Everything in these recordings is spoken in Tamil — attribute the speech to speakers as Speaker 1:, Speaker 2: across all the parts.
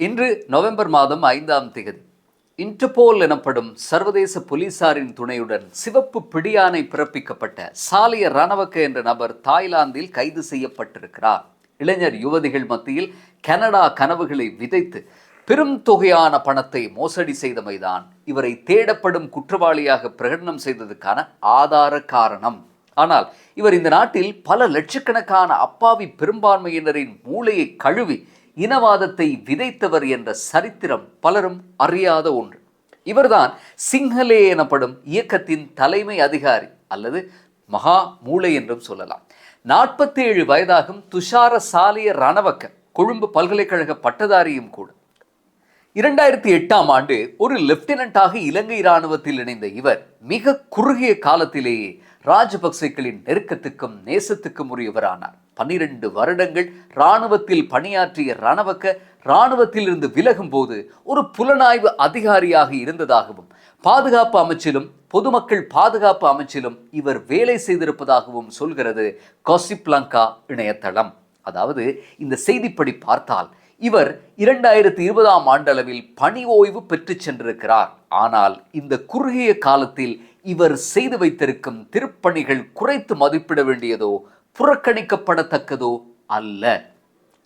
Speaker 1: இன்று நவம்பர் மாதம் ஐந்தாம் தேதி இன்டர்போல் எனப்படும் சர்வதேச போலீசாரின் துணையுடன் சிவப்பு பிடியானை பிறப்பிக்கப்பட்ட சாலிய ரணவக்க என்ற நபர் தாய்லாந்தில் கைது செய்யப்பட்டிருக்கிறார். இளைஞர் யுவதிகள் மத்தியில் கனடா கனவுகளை விதைத்து பெரும் தொகையான பணத்தை மோசடி செய்தமைதான் இவரை தேடப்படும் குற்றவாளியாக பிரகடனம் செய்ததுக்கான ஆதார காரணம். ஆனால் இவர் இந்த நாட்டில் பல லட்சக்கணக்கான அப்பாவி பெரும்பான்மையினரின் மூளையை கழுவி இனவாதத்தை விதைத்தவர் என்ற சரித்திரம் பலரும் அறியாத ஒன்று. இவர்தான் சிங்களே எனப்படும் இயக்கத்தின் தலைமை அதிகாரி அல்லது மகா மூளை என்றும் சொல்லலாம். நாற்பத்தி ஏழு வயதாகும் துஷார சாலிய ரணவக்க கொழும்பு பல்கலைக்கழக பட்டதாரியும் கூட. இரண்டாயிரத்தி எட்டாம் ஆண்டு ஒரு லெப்டினண்டாக இலங்கை இராணுவத்தில் இணைந்த இவர் மிக குறுகிய காலத்திலேயே ராஜபக்சேக்களின் நெருக்கத்துக்கும் நேசத்துக்கும் உரியவரானார். பன்னிரண்டு வருடங்கள் இராணுவத்தில் பணியாற்றிய ரணவக்க இராணுவத்தில் இருந்து விலகும் போது ஒரு புலனாய்வு அதிகாரியாக இருந்ததாகவும் பாதுகாப்பு அமைச்சிலும் பொதுமக்கள் பாதுகாப்பு அமைச்சிலும் இவர் வேலை செய்திருப்பதாகவும் சொல்கிறது காசிப்லங்கா இணையதளம். அதாவது இந்த செய்திப்படி பார்த்தால் இவர் இரண்டாயிரத்தி இருபதாம் ஆண்டளவில் பணி ஓய்வு பெற்று சென்றிருக்கிறார். ஆனால் இந்த குறுகிய காலத்தில் இவர் செய்து வைத்திருக்கும் திருப்பணிகள் குறைத்து மதிப்பிட வேண்டியதோ புறக்கணிக்கப்படத்தக்கதோ அல்ல.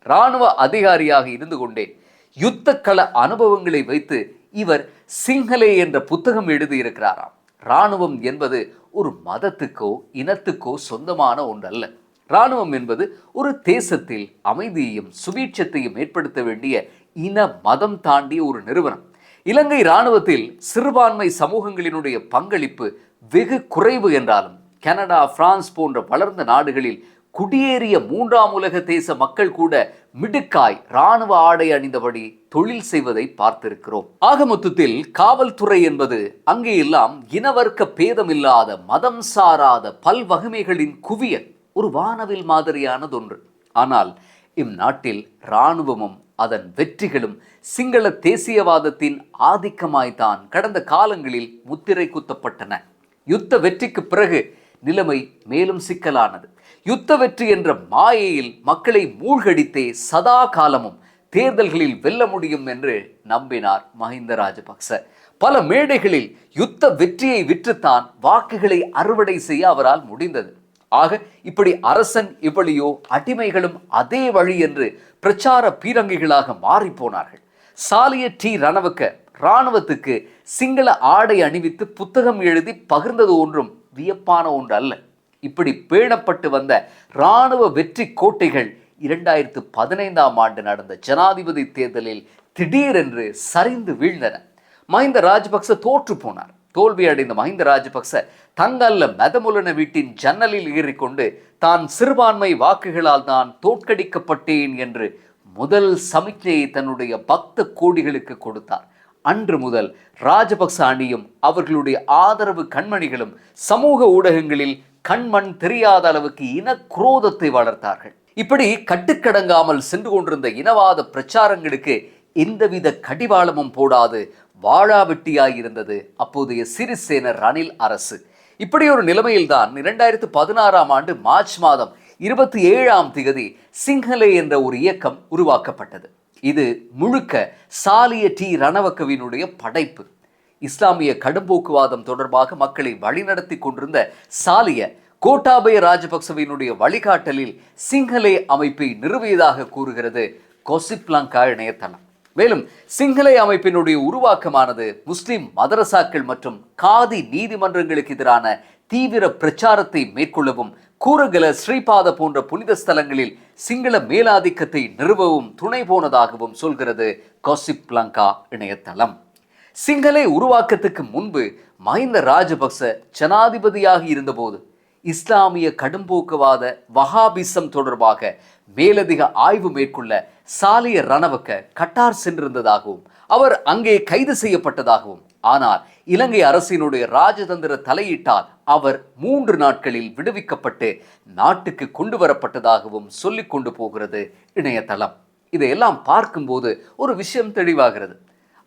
Speaker 1: இராணுவ அதிகாரியாக இருந்து கொண்டே யுத்த கள அனுபவங்களை வைத்து இவர் சிங்களே என்ற புத்தகம் எழுதியிருக்கிறாராம். இராணுவம் என்பது ஒரு மதத்துக்கோ இனத்துக்கோ சொந்தமான ஒன்றல்ல. இராணுவம் என்பது ஒரு தேசத்தில் அமைதியையும் சுபீட்சத்தையும் ஏற்படுத்த வேண்டிய இன மதம் தாண்டிய ஒரு நிறுவனம். இலங்கை இராணுவத்தில் சிறுபான்மை சமூகங்களினுடைய பங்களிப்பு வெகு குறைவு என்றாலும் கனடா பிரான்ஸ் போன்ற வளர்ந்த நாடுகளில் குடியேறிய மூன்றாம் உலக தேச மக்கள் கூட மிடுக்காய் இராணுவ ஆடை அணிந்தபடி தொழில் செய்வதை பார்த்திருக்கிறோம். ஆக மொத்தத்தில் காவல்துறை என்பது அங்கே எல்லாம் இனவர்க்க பேதமில்லாத மதம் சாராத பல்வகுமைகளின் குவியல் ஒரு வானவில் மாதிரியானதொன்று ஆனால் இந்நாட்டில் இராணுவமும் அதன் வெற்றிகளும் சிங்கள தேசியவாதத்தின் ஆதிக்கமாய்தான் கடந்த காலங்களில் முத்திரை குத்தப்பட்டன. யுத்த வெற்றிக்கு பிறகு நிலைமை மேலும் சிக்கலானது. யுத்த வெற்றி என்ற மாயையில் மக்களை மூழ்கடித்தே சதா காலமும் தேர்தல்களில் வெல்ல முடியும் என்று நம்பினார் மஹிந்த ராஜபக்ச. பல மேடைகளில் யுத்த வெற்றியை விற்றுத்தான் வாக்குகளை அறுவடை செய்ய அவரால் முடிந்தது. ஆக இப்படி அரசன் இவ்வளியோ அடிமைகளும் அதே வழி என்று பிரச்சார பீரங்கிகளாக மாறி போனார்கள். சாலிய டி ரணவக்க இராணுவத்துக்கு சிங்கள ஆடை அணிவித்து புத்தகம் எழுதி பகிர்ந்தது ஒன்றும் வியப்பான ஒன்று அல்ல. இப்படி பேணப்பட்டு வந்த இராணுவ வெற்றி கோட்டைகள் இரண்டாயிரத்து பதினைந்தாம் ஆண்டு நடந்த ஜனாதிபதி தேர்தலில் திடீரென்று சரிந்து வீழ்ந்தன. மஹிந்த ராஜபக்ச தோற்று போனார். தோல்வி அடைந்த மஹிந்த ராஜபக்ச தங்கல்ல மெதமுலன வீட்டின் ஜன்னலில் ஏறிக்கொண்டு தான் சிறுபான்மை வாக்குகளால் தான் தோற்கடிக்கப்பட்டேன் என்று முதல் சமிக்ஞையை தன்னுடைய பக்த கோடிகளுக்கு கொடுத்தார். அன்று முதல் ராஜபக்ச அணியும் அவர்களுடைய ஆதரவு கண்மணிகளும் சமூக ஊடகங்களில் கண்மண் தெரியாத அளவுக்கு இன குரோதத்தை வளர்த்தார்கள். இப்படி கட்டுக்கடங்காமல் சென்று கொண்டிருந்த இனவாத பிரச்சாரங்களுக்கு எந்தவித கடிவாளமும் போடாது வாழாவெட்டியாய் இருந்தது அப்போதைய சிறிசேன ரணில் அரசு. இப்படி ஒரு நிலைமையில்தான் இரண்டாயிரத்து பதினாறாம் ஆண்டு மார்ச் மாதம் இருபத்தி ஏழாம் திகதி சிங்களே என்ற ஒரு இயக்கம் உருவாக்கப்பட்டது. இது முழுக்க சாலிய டி ரணவக்கவினுடைய படைப்பு. இஸ்லாமிய கடும்போக்குவாதம் தொடர்பாக மக்களை வழிநடத்தி கொண்டிருந்த சாலிய கோட்டாபய ராஜபக்சவினுடைய வழிகாட்டலில் சிங்களே அமைப்பை நிறுவியதாக கூறுகிறது கொசிப்லங்கா இணையதளம். மேலும் சிங்களே அமைப்பினுடைய உருவாக்கமானது முஸ்லிம் மதரசாக்கள் மற்றும் காதி நீதிமன்றங்களுக்கு எதிரான தீவிர பிரச்சாரத்தை மேற்கொள்ளவும் கூரகல ஸ்ரீபாத போன்ற புனித ஸ்தலங்களில் சிங்கள மேலாதிக்கத்தை நிறுவவும் துணை போனதாகவும் சொல்கிறது காசிப் லங்கா இணையதளம். சிங்களை உருவாக்கத்துக்கு முன்பு மஹிந்த ராஜபக்ச ஜனாதிபதியாக இருந்தபோது இஸ்லாமிய கடும்போக்குவாத வஹாபிசம் தொடர்பாக மேலதிக ஆய்வு மேற்கொள்ள சாலிய ரணவக்க கட்டார் சென்றிருந்ததாகவும் அவர் அங்கே கைது செய்யப்பட்டதாகவும் ஆனால் இலங்கை அரசினுடைய ராஜதந்திர தலையீட்டால் அவர் மூன்று நாட்களில் விடுவிக்கப்பட்டு நாட்டுக்கு கொண்டு வரப்பட்டதாகவும் சொல்லி கொண்டு போகிறது இணையதளம். இதையெல்லாம் பார்க்கும்போது ஒரு விஷயம் தெளிவாகிறது.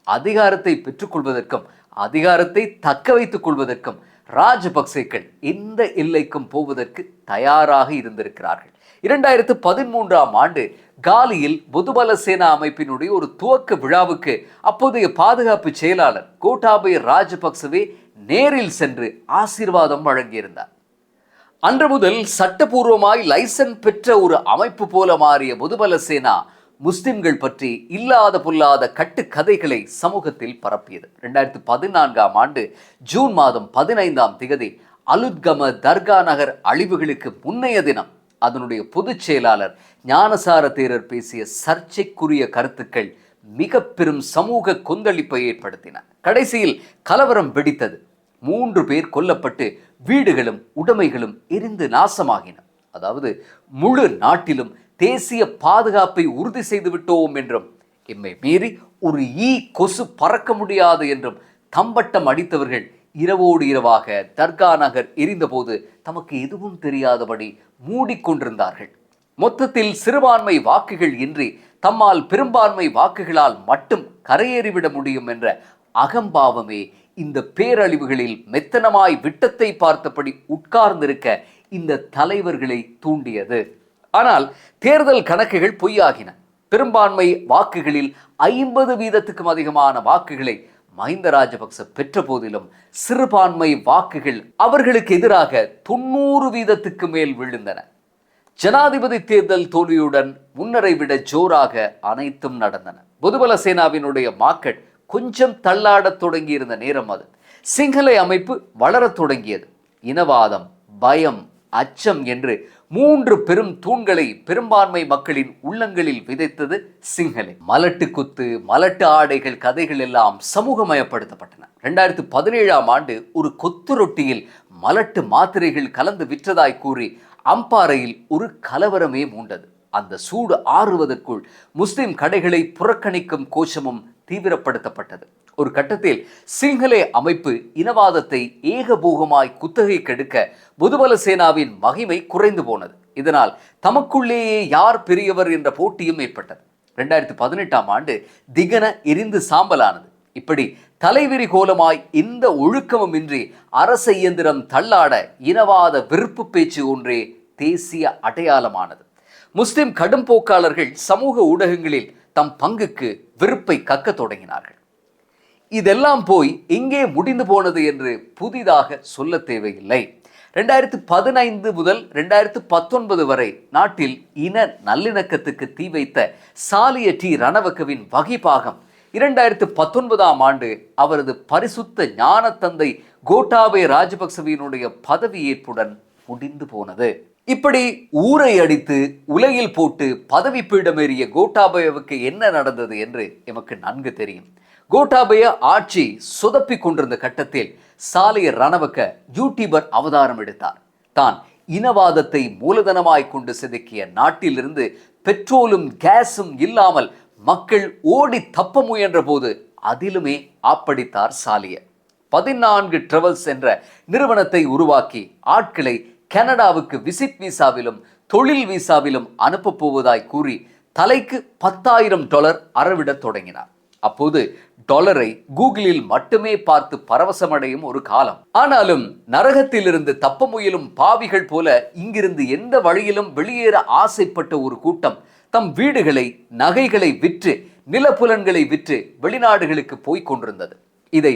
Speaker 1: அதிகாரத்தை பெற்றுக்கொள்வதற்கும் அதிகாரத்தை தக்க வைத்துக் கொள்வதற்கும் ராஜபக்சேக்கள் எந்த எல்லைக்கும் போவதற்கு தயாராக இருந்திருக்கிறார்கள். இரண்டாயிரத்து பதிமூன்றாம் ஆண்டு காலியில் பொதுபல சேனா அமைப்பினுடைய ஒரு துவக்க விழாவுக்கு அப்போதைய பாதுகாப்பு செயலாளர் கோட்டாபய ராஜபக்சவே நேரில் சென்று ஆசீர்வாதம் வழங்கியிருந்தார். அன்று முதல் சட்டபூர்வமாய் லைசன் பெற்ற ஒரு அமைப்பு போல மாறிய முதுபல சேனா முஸ்லிம்கள் பற்றி இல்லாத பொல்லாத கட்டுக்கதைகளை சமூகத்தில் பரப்பியது. ரெண்டாயிரத்தி பதினான்காம் ஆண்டு ஜூன் மாதம் பதினைந்தாம் திகதி அலுத்கம தர்கா நகர் அழிவுகளுக்கு முன்னைய தினம் அதனுடைய பொதுச் செயலாளர் ஞானசார தேரர் பேசிய சர்ச்சைக்குரிய கருத்துக்கள் மிக பெரும் சமூக கொந்தளிப்பை ஏற்படுத்தின. கடைசியில் கலவரம் வெடித்தது. மூன்று பேர் கொல்லப்பட்டு வீடுகளும் உடைமைகளும் எரிந்து நாசமாகின. அதாவது முழு நாட்டிலும் தேசிய பாதுகாப்பை உறுதி செய்து விட்டோம் என்றும் எம்மை மீறி ஒரு ஈ கொசு பறக்க முடியாது என்றும் தம்பட்டம் அடித்தவர்கள் இரவோடு இரவாக தர்கா நகர் எரிந்தபோது தமக்கு எதுவும் தெரியாதபடி மூடிக்கொண்டிருந்தார்கள். மொத்தத்தில் சிறுபான்மை வாக்குகள் இன்றி தம்மால் பெரும்பான்மை வாக்குகளால் மட்டும் கரையேறிவிட முடியும் என்ற அகம்பாவமே இந்த பேரழிவுகளில் மெத்தனமாய் விட்டத்தை பார்த்தபடி உட்கார்ந்திருக்க இந்த தலைவர்களை தூண்டியது. ஆனால் தேர்தல் கணக்குகள் பொய்யாகின. பெரும்பான்மை வாக்குகளில் ஐம்பது வீதத்துக்கும் அதிகமான வாக்குகளை மஹிந்த ராஜபக்ச பெற்ற போதிலும் சிறுபான்மை வாக்குகள் அவர்களுக்கு எதிராக தொண்ணூறு வீதத்துக்கு மேல் விழுந்தன. ஜனாதிபதி தேர்தல் தோல்வியுடன் முன்னரை விட ஜோராக அனைத்தும் நடந்தன. பொதுபல சேனாவினுடைய மார்க்கெட் கொஞ்சம் தள்ளாடத் தொடங்கியிருந்த நேரம் அது. சிங்கள அமைப்பு வளரத் தொடங்கியது. இனவாதம் பயம் அச்சம் என்று மூன்று பெரும் தூண்களை பெரும்பான்மை மக்களின் உள்ளங்களில் விதைத்தது சிங்களை. மலட்டு குத்து மலட்டு ஆடைகள் கதைகள் எல்லாம் சமூகமயப்படுத்தப்பட்டன. ரெண்டாயிரத்து பதினேழாம் ஆண்டு ஒரு கொத்து ரொட்டியில் மலட்டு மாத்திரைகள் கலந்து விற்றதாய் கூறி அம்பாறையில் ஒரு கலவரமே மூண்டது. அந்த சூடு ஆறுவதற்குள் முஸ்லிம் கடைகளை புறக்கணிக்கும் கோஷமும் தீவிரப்படுத்தப்பட்டது. ஒரு கட்டத்தில் சிங்களே அமைப்பு இனவாதத்தை ஏகபோகமாய் குத்தகை கெடுக்க புதுபல சேனாவின் மகிமை குறைந்து போனது. இதனால் தமக்குள்ளேயே யார் பெரியவர் என்ற போட்டியும் ஏற்பட்டது. ரெண்டாயிரத்தி பதினெட்டாம் ஆண்டு திகன எரிந்து சாம்பலானது. இப்படி தலைவிரி கோலமாய் எந்த ஒழுக்கமின்றி அரச இயந்திரம் தள்ளாட இனவாத விருப்பு பேச்சு ஒன்றே தேசிய அடையாளமானது. முஸ்லிம் கடும் போக்காளர்கள் சமூக ஊடகங்களில் தம் பங்குக்கு வெறுப்பை கக்க தொடங்கினார்கள். இதெல்லாம் போய் எங்கே முடிந்து போனது என்று புதிதாக சொல்ல தேவையில்லை. ரெண்டாயிரத்து பதினைந்து முதல் ரெண்டாயிரத்து பத்தொன்பது வரை நாட்டில் இன நல்லிணக்கத்துக்கு தீ வைத்த சாலிய டி ரணவக்கவின் வகிபாகம் இரண்டாயிரத்து பத்தொன்பதாம் ஆண்டு அவரது பரிசுத்த ஞான தந்தை கோட்டாபய ராஜபக்சவியினுடைய பதவியேற்புடன் முடிந்து போனது. இப்படி ஊரை அடித்து உலகில் போட்டு பதவி பீடமேறிய கோட்டாபயவுக்கு என்ன நடந்தது என்று எமக்கு நன்கு தெரியும். கோட்டாபய ஆட்சி சொதப்பி கொண்டிருந்த கட்டத்தில் சாலைய ரணவக்க யூடியூபர் அவதாரம் எடுத்தார். தான் இனவாதத்தை மூலதனமாய் கொண்டு செதுக்கிய நாட்டிலிருந்து பெட்ரோலும் கேஸும் இல்லாமல் மக்கள் ஓடி தப்ப முயன்ற போது அதிலுமே ஆப்படித்தார் சாலிய. பதினான்கு டிரவல்ஸ் என்ற நிறுவனத்தை உருவாக்கி ஆட்களை கனடாவுக்கு விசிட் விசாவிலும் தொழில் விசாவிலும் அனுப்பப் போவதாய் கூறி தலைக்கு பத்தாயிரம் டாலர் அறவிடத் தொடங்கினார். அப்போது டாலரை கூகுளில் மட்டுமே பார்த்து பரவசமடையும் ஒரு காலம். ஆனாலும் நரகத்திலிருந்து தப்ப முயலும் பாவிகள் போல இங்கிருந்து எந்த வழியிலும் வெளியேற ஆசைப்பட்ட ஒரு கூட்டம் தம் வீடுகளை நகைகளை விற்று நிலப்புலன்களை விற்று வெளிநாடுகளுக்கு போய்க் கொண்டிருந்தது. இதை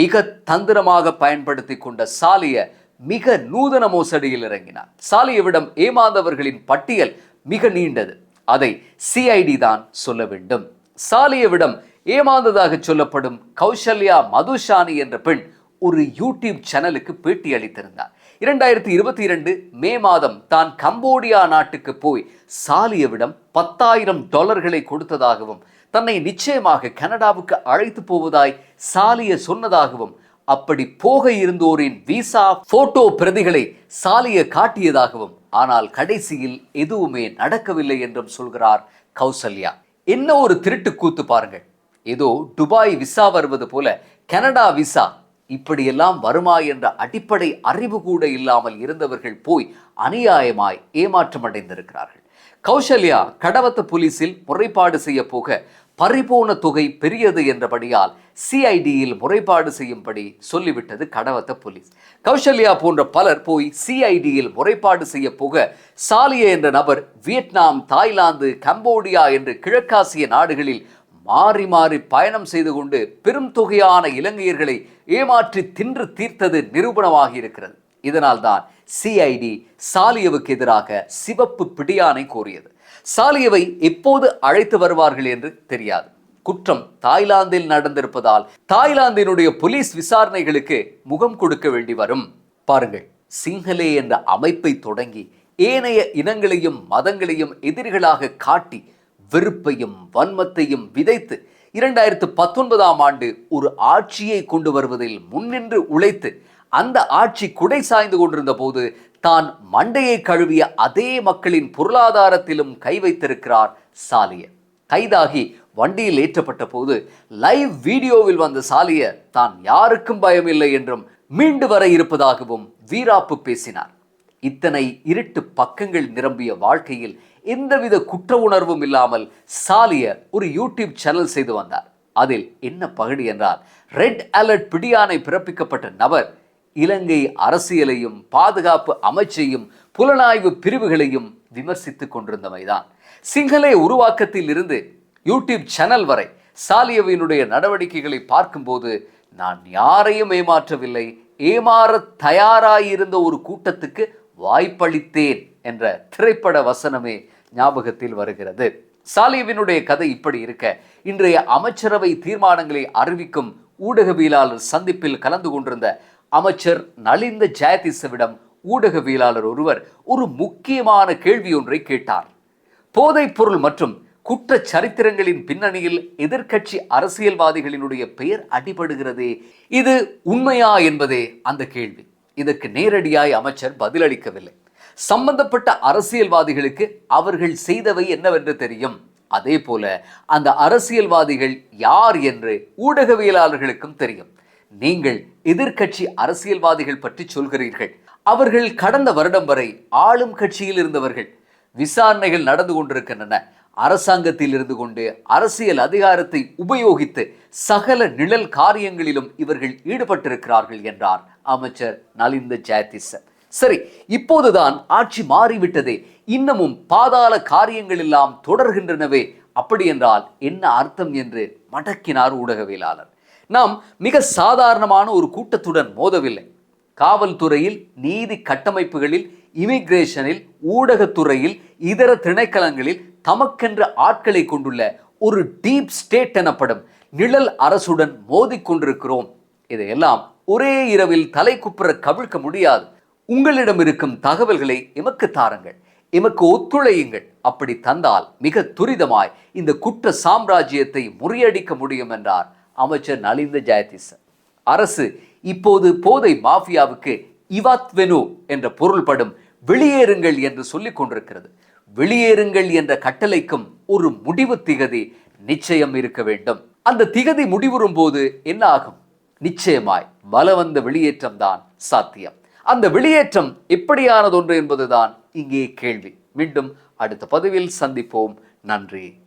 Speaker 1: மிக தந்திரமாக பயன்படுத்தி கொண்ட சாலிய மிக நூதன மோசடியில் இறங்கினார். சாலியவிடம் ஏமாந்தவர்களின் பட்டியல் மிக நீண்டது. அதை சிஐடி தான் சொல்ல வேண்டும். சாலியவிடம் ஏமாந்ததாக சொல்லப்படும் கௌசல்யா மதுஷானி என்ற பெண் ஒரு யூடியூப் சேனலுக்கு பேட்டி அளித்திருந்தார். இரண்டாயிரத்தி இருபத்தி இரண்டு மே மாதம் தான் கம்போடியா நாட்டுக்கு போய் சாலியவிடம் பத்தாயிரம் டாலர்களை கொடுத்ததாகவும் தன்னை நிச்சயமாக கனடாவுக்கு அழைத்து போவதாய் சாலிய சொன்னதாகவும் அப்படி போக இருந்தோரின் விசா போட்டோ பிரதிகளை சாலிய காட்டியதாகவும் ஆனால் கடைசியில் எதுவுமே நடக்கவில்லை என்றும் சொல்கிறார் கௌசல்யா. என்ன ஒரு திருட்டு கூத்து பாருங்கள். ஏதோ துபாய் விசா வருவது போல கனடா விசா இப்படியெல்லாம் வருமா என்ற அடிப்படை அறிவு கூட இல்லாமல் இருந்தவர்கள் போய் அநியாயமாய் ஏமாற்றம் அடைந்திருக்கிறார்கள். கௌசல்யா கடவத்த போலீஸில் முறைப்பாடு செய்ய போக பறிபோன தொகை பெரியது என்றபடியால் சிஐடியில் முறைப்பாடு செய்யும்படி சொல்லிவிட்டது கடவத்த போலீஸ். கௌசல்யா போன்ற பலர் போய் சிஐடியில் முறைப்பாடு செய்ய போக சாலிய என்ற நபர் வியட்நாம் தாய்லாந்து கம்போடியா என்று கிழக்காசிய நாடுகளில் மாறி மாறி பயணம் செய்து கொண்டு பெரும் தொகையான இலங்கையர்களை ஏமாற்றி தின்று தீர்த்தது நிரூபணமாகி இருக்கிறது இதனால்தான் சிஐடி சாலியவுக்கு எதிராக சிவப்பு பிடியானை கோரியது. சாலியவை எப்போது அழைத்து வருவார்கள் என்று தெரியாது. குற்றம் தாய்லாந்தில் நடந்திருப்பதால் தாய்லாந்தினுடைய போலீஸ் விசாரணைகளுக்கு முகம் கொடுக்க வேண்டி வரும். பாருங்கள் சிங்களே என்ற அமைப்பை தொடங்கி ஏனைய இனங்களையும் மதங்களையும் எதிரிகளாக காட்டி வெறுப்பையும் வன்மத்தையும் விதைத்து இரண்டாயிரத்து பத்தொன்பதாம் ஆண்டு ஒரு ஆட்சியை கொண்டு வருவதில் முன்னின்று உழைத்து அந்த ஆட்சி குடை சாய்ந்து கொண்டிருந்த போது தான் மண்டையை கழுவிய அதே மக்களின் பொருளாதாரத்திலும் கை வைத்திருக்கிறார் சாலிய. கைதாகி வண்டியில் ஏற்றப்பட்ட போது லைவ் வீடியோவில் வந்த சாலிய தான் யாருக்கும் பயமில்லை என்றும் மீண்டு வர இருப்பதாகவும் வீராப்பு பேசினார். இத்தனை இருட்டு பக்கங்கள் நிரம்பிய வாழ்க்கையில் எந்தவித குற்ற உணர்வும் இல்லாமல் சாலிய ஒரு யூடியூப் சேனல் செய்து வந்தார். அதில் என்ன பகுதி என்றால் ரெட் அலர்ட் பிடியானை பிறப்பிக்கப்பட்ட நபர் இலங்கை அரசியலையும் பாதுகாப்பு அமைச்சையும் புலனாய்வு பிரிவுகளையும் விமர்சித்துக் கொண்டிருந்தமைதான். சிங்களே உருவாக்கத்தில் இருந்து யூடியூப் சேனல் வரை சாலியவினுடைய நடவடிக்கைகளை பார்க்கும்போது நான் யாரையும் ஏமாற்றவில்லை. ஏமாற தயாராயிருந்த ஒரு கூட்டத்துக்கு வாய்ப்பளித்தேன் என்ற திரைப்பட வசனமே ஞாபகத்தில் வருகிறது. சாலியவினுடைய கதை இப்படி இருக்க இன்றைய அமைச்சரவை தீர்மானங்களை அறிவிக்கும் ஊடகவியலாளர் சந்திப்பில் கலந்து கொண்டிருந்த அமைச்சர் நலிந்த ஜெயதிசவிடம் ஊடகவியலாளர் ஒருவர் ஒரு முக்கியமான கேள்வி ஒன்றை கேட்டார். போதைப் பொருள் மற்றும் குற்ற சரித்திரங்களின் பின்னணியில் எதிர்க்கட்சி அரசியல்வாதிகளினுடைய பெயர் அடிபடுகிறதே இது உண்மையா என்பதே அந்த கேள்வி. இதற்கு நேரடியாய் அமைச்சர் பதிலளிக்கவில்லை. சம்பந்தப்பட்ட அரசியல்வாதிகளுக்கு அவர்கள் செய்தவை என்னவென்று தெரியும். அதே போல அந்த அரசியல்வாதிகள் யார் என்று ஊடகவியலாளர்களுக்கும் தெரியும். நீங்கள் எதிர்கட்சி அரசியல்வாதிகள் பற்றி சொல்கிறீர்கள். அவர்கள் கடந்த வருடம் வரை ஆளும் கட்சியில் இருந்தவர்கள் விசாரணைகள் நடந்து கொண்டிருக்கின்றன. அரசாங்கத்தில் இருந்து கொண்டு அரசியல் அதிகாரத்தை உபயோகித்து சகல நிழல் காரியங்களிலும் இவர்கள் ஈடுபட்டிருக்கிறார்கள் என்றார் அமைச்சர் நலிந்த ஜெயதிசன். சரி இப்போதுதான் ஆட்சி மாறிவிட்டதே. இன்னமும் பாதாள காரியங்கள் எல்லாம் தொடர்கின்றனவே. அப்படி என்றால் என்ன அர்த்தம் என்று மடக்கினார் ஊடகவியலாளர். நாம் மிக சாதாரணமான ஒரு கூட்டத்துடன் மோதவில்லை. காவல்துறையில் நீதி கட்டமைப்புகளில் இமிகிரேஷனில் ஊடகத்துறையில் இதர திணைக்களங்களில் தமக்கென்ற ஆட்களை கொண்டுள்ள ஒரு டீப் ஸ்டேட் எனப்படும் நிழல் அரசுடன் மோதிக்கொண்டிருக்கிறோம் இதையெல்லாம் ஒரே இரவில் தலை குப்புற கவிழ்க்க முடியாது. உங்களிடம் இருக்கும் தகவல்களை எமக்கு தாருங்கள். எமக்கு ஒத்துழையுங்கள். அப்படி தந்தால் மிக துரிதமாய் இந்த குற்ற சாம்ராஜ்யத்தை முறியடிக்க முடியும் என்றார். அமைச்சர் நலிந்த ஜெயதிச அரசு இப்போது போதை மாஃபியாவுக்கு இவாத்வெனு என்ற பொருள்படும் வெளியேறுங்கள் என்று சொல்லிக் கொண்டிருக்கிறது. வெளியேறுங்கள் என்ற கட்டளைக்கும் ஒரு முடிவு திகதி நிச்சயம் இருக்க வேண்டும். அந்த திகதி முடிவுறும் போது என்ன ஆகும்? நிச்சயமாய் பலவந்த வெளியேற்றம் தான் சாத்தியம். அந்த வெளியேற்றம் எப்படியானதொன்று என்பதுதான் இங்கே கேள்வி. மீண்டும் அடுத்த பதிவில் சந்திப்போம். நன்றி.